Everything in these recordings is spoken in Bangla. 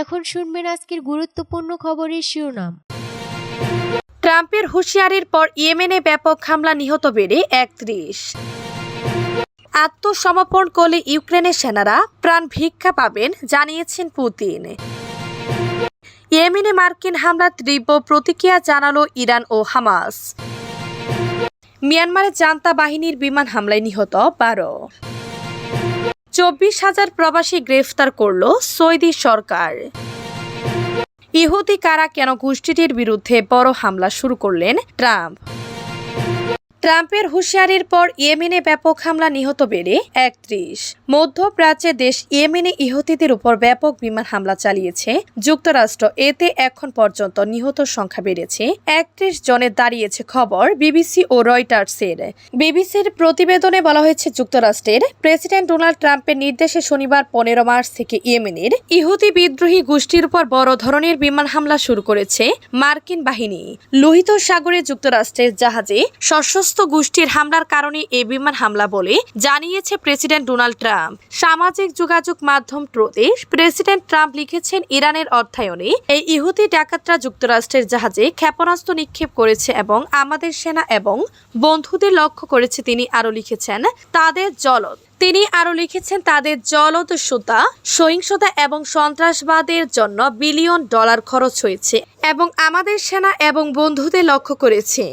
এখন শুনবেন আজকের গুরুত্বপূর্ণ খবরের শিরোনাম। ট্রাম্পের হুঁশিয়ারির পর ইয়েমেনে ব্যাপক হামলা নিহত বেড়ে একত্রিশ। আত্মসমর্পণ করলে ইউক্রেনের সেনারা প্রাণ ভিক্ষা পাবেন, জানিয়েছেন পুতিন। ইয়েমেনে মার্কিন হামলার তীব্র প্রতিক্রিয়া জানালো ইরান ও হামাস। মিয়ানমারের জান্তা বাহিনীর বিমান হামলায় নিহত বারো। চব্বিশ হাজার প্রবাসী গ্রেফতার করল সৌদি সরকার। ইহুদি কারা কেন গোষ্ঠীটির বিরুদ্ধে বড় হামলা শুরু করলেন ট্রাম্প? ট্রাম্পের হুঁশিয়ারির পর ইয়েমেনে ব্যাপক হামলা নিহত বেড়ে একত্রিশ। মধ্যপ্রাচ্যের দেশ ইয়েমেনে ইহুদিদের উপর ব্যাপক বিমান হামলা চালিয়েছে। যুক্তরাষ্ট্র এতে এখন পর্যন্ত নিহত সংখ্যা বেড়েছে। একত্রিশ জনের দাঁড়িয়েছে খবর বিবিসি ও রয়টার্সের। বিবিসির প্রতিবেদনে বলা হয়েছে, যুক্তরাষ্ট্রের প্রেসিডেন্ট ডোনাল্ড ট্রাম্পের নির্দেশে শনিবার পনেরো মার্চ থেকে ইয়েমেনের ইহুদি বিদ্রোহী গোষ্ঠীর উপর বড় ধরনের বিমান হামলা শুরু করেছে মার্কিন বাহিনী। লোহিত সাগরে যুক্তরাষ্ট্রের জাহাজে সশস্ত্র গোষ্ঠীর হামলার কারণে এই বিমান হামলা বলে জানিয়েছে প্রেসিডেন্ট ডোনাল্ড ট্রাম্প। সামাজিক যোগাযোগ মাধ্যম ট্রোতে প্রেসিডেন্ট ট্রাম্প লিখেছেন, ইরানের অর্থায়নে এই ইহুদি ডাকাতরা যুক্তরাষ্ট্রের জাহাজে ক্ষেপণাস্ত্র নিক্ষেপ করেছে এবং আমাদের সেনা এবং বন্ধুদের লক্ষ্য করেছে, তিনি আরও লিখেছেন, তাদের জলদ তিনি আরও লিখেছেন, তাদের জলদস্যুতা, সহিংসতা এবং সন্ত্রাসবাদের জন্য বিলিয়ন ডলার খরচ হয়েছে এবং আমাদের সেনা এবং বন্ধুদের লক্ষ্য করেছে।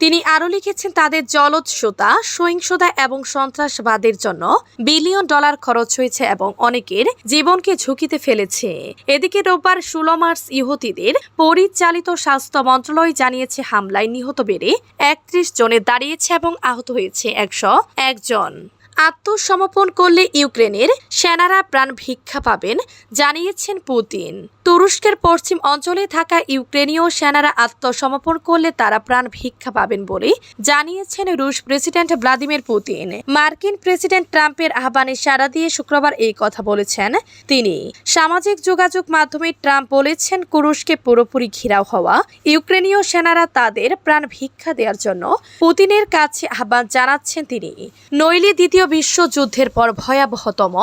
তিনি আরও লিখেছেন, তাদের জলদস্যুতা, সহিংসতা এবং সন্ত্রাসবাদের জন্য বিলিয়ন ডলার খরচ হয়েছে এবং অনেকের জীবনকে ঝুঁকিতে ফেলেছে। এদিকে রোববার ষোলো মার্চ ইহুতিদের পরিচালিত স্বাস্থ্য মন্ত্রণালয় জানিয়েছে, হামলায় নিহত বেড়ে একত্রিশ জনে দাঁড়িয়েছে এবং আহত হয়েছে একশো একজন আত্মসমর্পণ করলে ইউক্রেনের সেনারা প্রাণ ভিক্ষা পাবেন জানিয়েছেন পুতিন। তুরস্কের পশ্চিম অঞ্চলে থাকা ইউক্রেনীয় সেনারা আত্মসমর্পণ করলে তারা প্রাণ ভিক্ষা পাবেন বলে জানিয়েছেন রুশ প্রেসিডেন্ট ভ্লাদিমির পুতিন। মার্কিন প্রেসিডেন্ট ট্রাম্পের আহ্বানে সাড়া দিয়ে শুক্রবার এই কথা বলেছেন তিনি। সামাজিক যোগাযোগ মাধ্যমে ট্রাম্প বলেছেন কুরুশকে পুরোপুরি ঘিরাও হওয়া। ইউক্রেনীয় সেনারা তাদের প্রাণ ভিক্ষা দেওয়ার জন্য পুতিনের কাছে আহ্বান জানাচ্ছেন তিনি। নইলে দ্বিতীয় বিশ্বযুদ্ধের পর ভয়াবহতম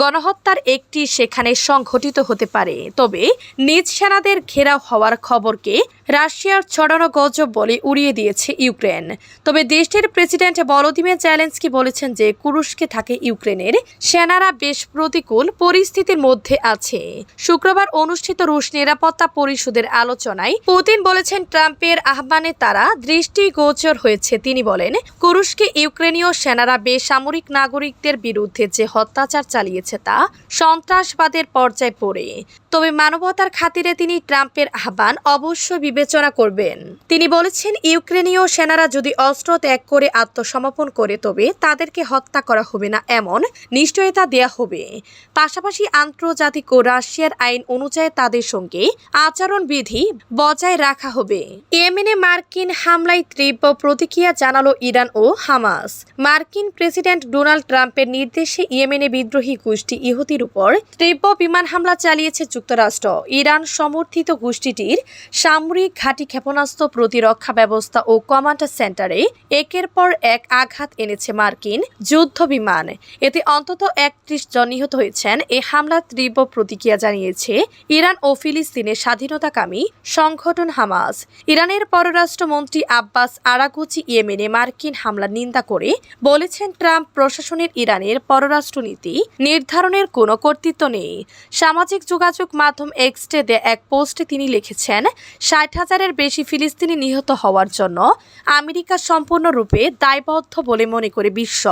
গণহত্যার একটি সেখানে সংঘটিত হতে পারে। তবে নিজ সেনাদের ঘেরাও হওয়ার খবরকে রাশিয়ার ছড়ানো গজব বলে উড়িয়ে দিয়েছে ইউক্রেন। তবে দেশটির প্রেসিডেন্ট ভলোদিমির চ্যালেঞ্জকি বলেছেন যে কুরুশকে থাকে ইউক্রেনের, সেনারা বেশ প্রতিকূল পরিস্থিতির মধ্যে আছে। শুক্রবার অনুষ্ঠিত রুশ নিরাপত্তা পরিষদের আলোচনায় পুতিন বলেছেন ট্রাম্পের আহ্বানে তারা দৃষ্টিগোচর হয়েছে। তিনি বলেন, কুরুশকে ইউক্রেনীয় সেনারা বেসামরিক নাগরিকদের বিরুদ্ধে যে অত্যাচার চালিয়েছে তা সন্ত্রাসবাদের পর্যায়ে পড়ে। তবে মানবতার খাতিরে তিনি ট্রাম্পের আহ্বান অবশ্য বিবেচনা করবেন। তিনি বলেছেন, ইউক্রেনীয় সেনারা যদি অস্ত্র ত্যাগ করে আত্মসমর্পণ করে, তবে তাদেরকে হত্যা করা হবে না এমন নিশ্চয়তা দেয়া হবে। পাশাপাশি আন্তর্জাতিক ও রাশিয়ার আইন অনুযায়ী তাদের সঙ্গে আচরণবিধি বজায় রাখা হবে। ইয়েমেনে মার্কিন হামলায় তীব্র প্রতিক্রিয়া জানালো ইরান ও হামাস। মার্কিন প্রেসিডেন্ট ডোনাল্ড ট্রাম্পের নির্দেশে ইয়েমেনে বিদ্রোহী গোষ্ঠী ইহুতির উপর তীব্র বিমান হামলা চালিয়েছে যুক্তরাষ্ট্র। ইরান সমর্থিত গোষ্ঠীটির সামরিক ঘাঁটি ক্ষেপণাস্ত্র প্রতিরক্ষা ব্যবস্থা ও কমান্ড সেন্টারে একের পর এক আঘাত এনেছে মার্কিন যুদ্ধ বিমান। এতে অন্তত একত্রিশ জন নিহত হয়েছেন। এ হামলার তীব্র প্রতিক্রিয়া জানিয়েছে ইরান ও ফিলিস্তিনের স্বাধীনতাকামী সংগঠন হামাস। ইরানের পররাষ্ট্রমন্ত্রী আব্বাস আরাগুচি ইয়েমেনে মার্কিন হামলার নিন্দা করে বলেছেন, ট্রাম্প প্রশাসনের ইরানের পররাষ্ট্রনীতি নির্ধারণের কোনো কর্তৃত্ব নেই। সামাজিক যোগাযোগ মাধ্যম এক্সটে দে এক পোস্টে তিনি লিখেছেন, ষাট হাজারের বেশি ফিলিস্তিনি নিহত হওয়ার জন্য আমেরিকা সম্পূর্ণরূপে দায়বদ্ধ বলে মনে করে বিশ্ব।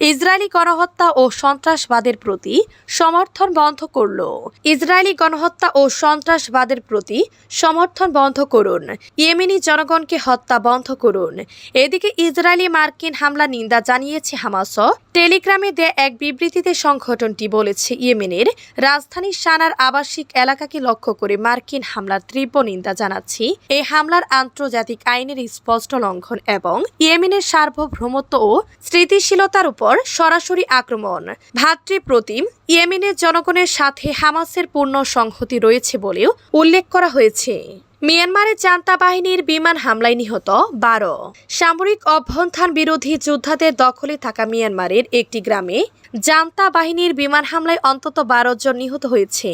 ইসরায়েলি গণহত্যা ও সন্ত্রাসবাদের প্রতি সমর্থন বন্ধ করল। ইসরায়েলি গণহত্যা ও সন্ত্রাসবাদের প্রতি সমর্থন বন্ধ করুন। ইয়েমেনি জনগণকে হত্যা বন্ধ করুন। এদিকে ইসরায়েলি মার্কিন হামলা নিন্দা জানিয়েছে হামাস। টেলিগ্রামে দেয়া এক বিবৃতিতে সংগঠনটি বলেছে, ইয়েমেনের রাজধানী সানার আবাসিক এলাকাকে লক্ষ্য করে মার্কিন হামলার তীব্র নিন্দা জানাচ্ছি। এই হামলার আন্তর্জাতিক আইনের স্পষ্ট লঙ্ঘন এবং ইয়েমেনের সার্বভৌমত্ব ও স্থিতিশীলতার উপর সরাসরি আক্রমণ। ভাতৃপ্রতিম ইয়েমেনের জনগণের সাথে হামাসের পূর্ণ সংহতি রয়েছে বলেও উল্লেখ করা হয়েছে। মিয়ানমারের জান্তা বাহিনীর বিমান হামলায় নিহত বারো। সামরিক অভ্যন্থান বিরোধী যোদ্ধাদের দখলে থাকা মিয়ানমারের একটি গ্রামে জান্তা বাহিনীর বিমান হামলায় অন্তত বারো জন নিহত হয়েছে।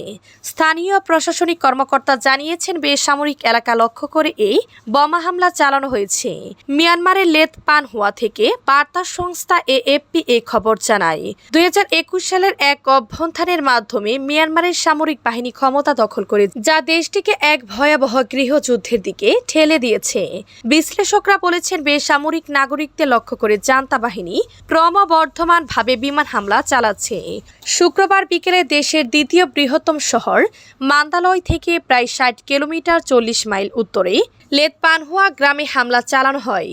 স্থানীয় প্রশাসনিক কর্মকর্তা জানিয়েছেন, বেসামরিক এলাকা লক্ষ্য করে এই বোমা হামলা চালানো হয়েছে। মিয়ানমারের লেত পান হওয়া থেকে বার্তা সংস্থা এএফপি এই খবর জানায়, দুই হাজার একুশ সালের এক অভ্যন্থানের মাধ্যমে মিয়ানমারের সামরিক বাহিনী ক্ষমতা দখল করে, যা দেশটিকে এক ভয়াবহ গৃহযুদ্ধের দিকে ঠেলে দিয়েছে। বিশ্লেষকরা বলেছেন, বেসামরিক নাগরিকদের লক্ষ্য করে জান্তা বাহিনী ক্রমবর্ধমানভাবে বিমান হামলা চালাচ্ছে। শুক্রবার বিকেলে দেশের দ্বিতীয় বৃহত্তম শহর মান্দালয় থেকে প্রায় ষাট কিলোমিটার চল্লিশ মাইল উত্তরে লেতপানহুয়া গ্রামে হামলা চালানো হয়।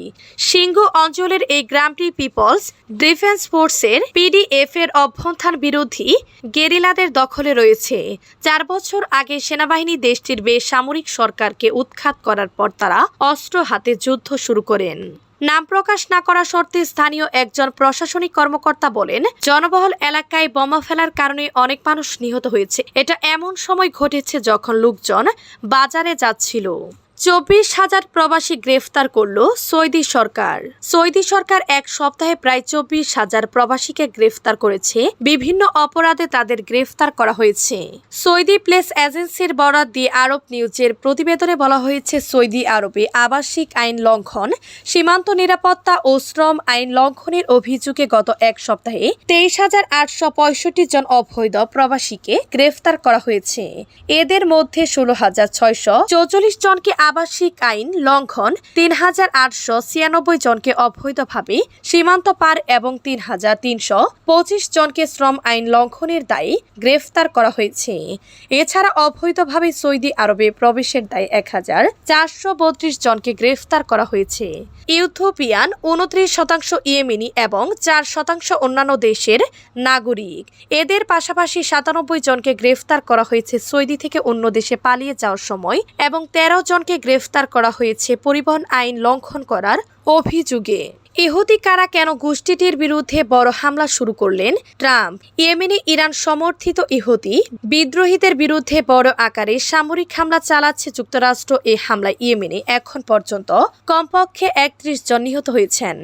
সিংহু অঞ্চলের এই গ্রামটি পিপলস ডিফেন্স ফোর্সের পিডিএফ এর অভ্যন্থান বিরোধী গেরিলাদের দখলে রয়েছে। চার বছর আগে সেনাবাহিনী দেশটির বেসামরিক সরকারকে উৎখাত করার পর তারা অস্ত্র হাতে যুদ্ধ শুরু করেন। নাম প্রকাশ না করা শর্তে স্থানীয় একজন প্রশাসনিক কর্মকর্তা বলেন, জনবহল এলাকায় বোমা ফেলার কারণে অনেক মানুষ নিহত হয়েছে। এটা এমন সময় ঘটেছে যখন লোকজন বাজারে যাচ্ছিল। চব্বিশ হাজার প্রবাসী গ্রেফতার করল সৌদি সরকার। সৌদি সরকার এক সপ্তাহে প্রায় চব্বিশ হাজার প্রবাসীকে গ্রেফতার করেছে। বিভিন্ন অপরাধে তাদের গ্রেফতার করা হয়েছে। সৌদি প্লেস এজেন্সির বরাদ দিয়ে আরব নিউজের প্রতিবেদনে বলা হয়েছে, সৌদি আরবে আবাসিক আইন লঙ্ঘন, সীমান্ত নিরাপত্তা ও শ্রম আইন লঙ্ঘনের অভিযোগে গত এক সপ্তাহে তেইশ হাজার আটশো পঁয়ষট্টি জন অবৈধ প্রবাসীকে গ্রেফতার করা হয়েছে। এদের মধ্যে ষোলো হাজার ছয়শো চৌচল্লিশ জনকে আবাসিক আইন লঙ্ঘন তিন হাজার আটশো ছিয়ানব্বই জনকে অবৈধভাবে সীমান্ত পার এবং তিন হাজার তিনশো পঁচিশ জনকে শ্রম আইন লঙ্ঘনের দায়ে গ্রেফতার করা হয়েছে। এছাড়া অবৈধভাবে সৌদি আরবে প্রবেশের দায়ে এক হাজার চারশো বত্রিশ জনকে গ্রেফতার করা হয়েছে। ইউথোপিয়ান উনত্রিশ শতাংশ ইয়েমেনি এবং চার শতাংশ অন্যান্য দেশের নাগরিক। এদের পাশাপাশি সাতানব্বই জনকে গ্রেফতার করা হয়েছে সৌদি থেকে অন্য দেশে পালিয়ে যাওয়ার সময় এবং তেরো জনকে গ্রেফতার করা হয়েছে। পরিবহন আইন লঙ্ঘন করার অভিযোগে। ইহুদি কারা কেন গোষ্ঠীটির বিরুদ্ধে বড় হামলা শুরু করলেন? ট্রাম্প, ইয়েমেনে ইরান সমর্থিত ইহুদি, বিদ্রোহীদের বিরুদ্ধে বড় আকারে সামরিক হামলা চালাচ্ছে যুক্তরাষ্ট্র। এই হামলায় ইয়েমেনে এখন পর্যন্ত কমপক্ষে একত্রিশ জন নিহত হয়েছেন।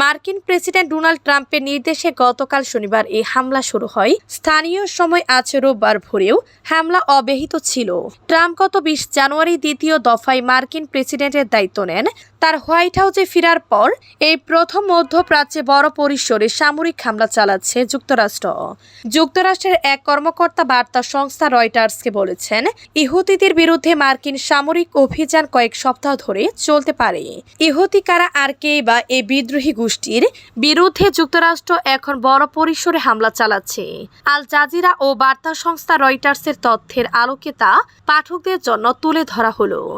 মার্কিন প্রেসিডেন্ট ডোনাল্ড ট্রাম্পের নির্দেশে গতকাল শনিবার এই হামলা শুরু হয়। স্থানীয় সময় আজ রোববার ভোরেও হামলা অব্যাহত ছিল। ট্রাম্প গত বিশ জানুয়ারি দ্বিতীয় দফায় মার্কিন প্রেসিডেন্টের দায়িত্ব নেন। তার হোয়াইট হাউসে ফেরার পর এই প্রথম মধ্যপ্রাচ্যে বড় পরিসরে সামরিক হামলা চালাচ্ছে যুক্তরাষ্ট্র। যুক্তরাষ্ট্রের এক কর্মকর্তা বার্তা সংস্থা রয়টার্সকে বলেছেন, ইহুদিদের বিরুদ্ধে মার্কিন সামরিক অভিযান কয়েক সপ্তাহ ধরে চলতে পারে। ইহুদি কারা আর কে বা এই বিদ্রোহী গোষ্ঠীর বিরুদ্ধে যুক্তরাষ্ট্র এখন বড় পরিসরে হামলা চালাচ্ছে। আল জাজিরা ও বার্তা সংস্থা রয়টার্সের তথ্যের আলোকে তা পাঠকদের জন্য তুলে ধরা হলো।